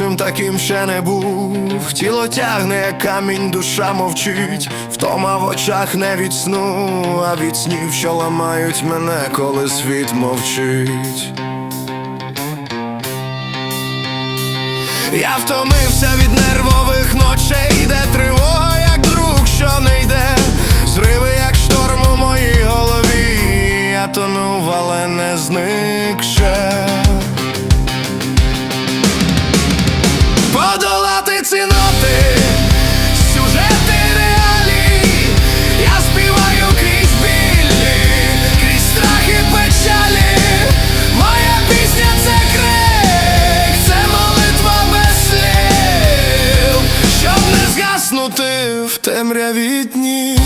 іншим таким ще не був. Тіло тягне, як камінь, душа мовчить. Втома в очах не від сну, а від снів, що ламають мене, коли світ мовчить. Я втомився від нервових ночей, де тривога, не в темряві днів.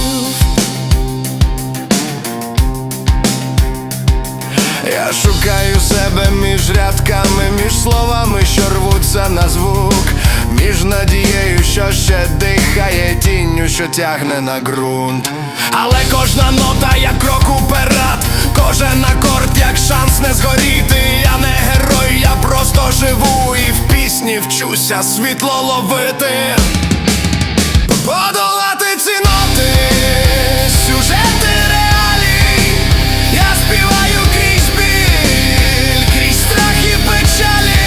Я шукаю себе між рядками, між словами, що рвуться на звук, між надією, що ще дихає, тінню, що тягне на ґрунт. Але кожна нота як крок уперед, кожен акорд, як шанс не згоріти. Я не герой, я просто живу і в пісні вчуся світло ловити. Подолати ціноти, сюжети реалій. Я співаю крізь біль, крізь страх і печалі.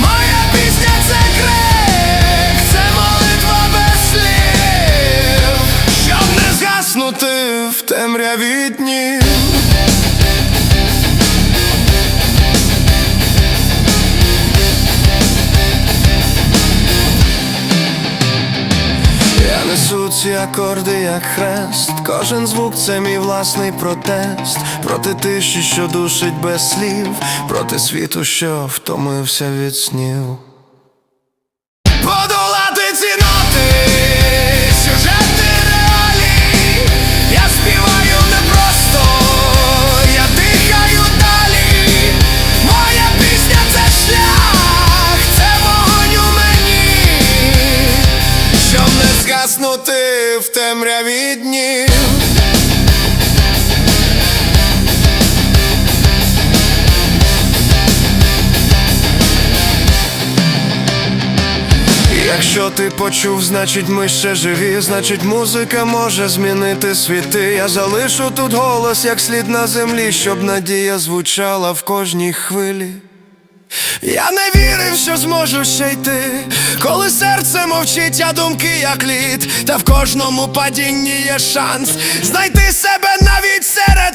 Моя пісня це крик, це молитва без слів, щоб не згаснути в темряві днів. Я акорди, як хрест. Кожен звук це мій власний протест. Проти тиші, що душить без слів, проти світу, що втомився від снів. Темряві днів. Якщо ти почув, значить ми ще живі, значить музика може змінити світи. Я залишу тут голос, як слід на землі, щоб надія звучала в кожній хвилі. Я не вірив, що зможу ще йти, коли серце мовчить, а думки як лід, та в кожному падінні є шанс знайти себе навіть серед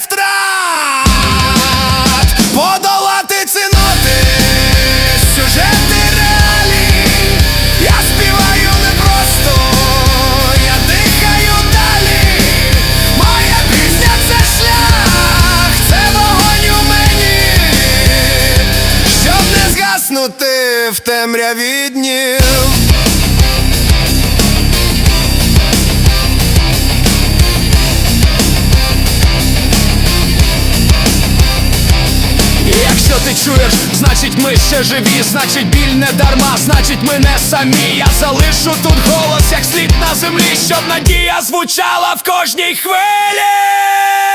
не в темряві днів. Якщо ти чуєш, значить ми ще живі, значить біль не дарма, значить ми не самі. Я залишу тут голос, як слід на землі, щоб надія звучала в кожній хвилі.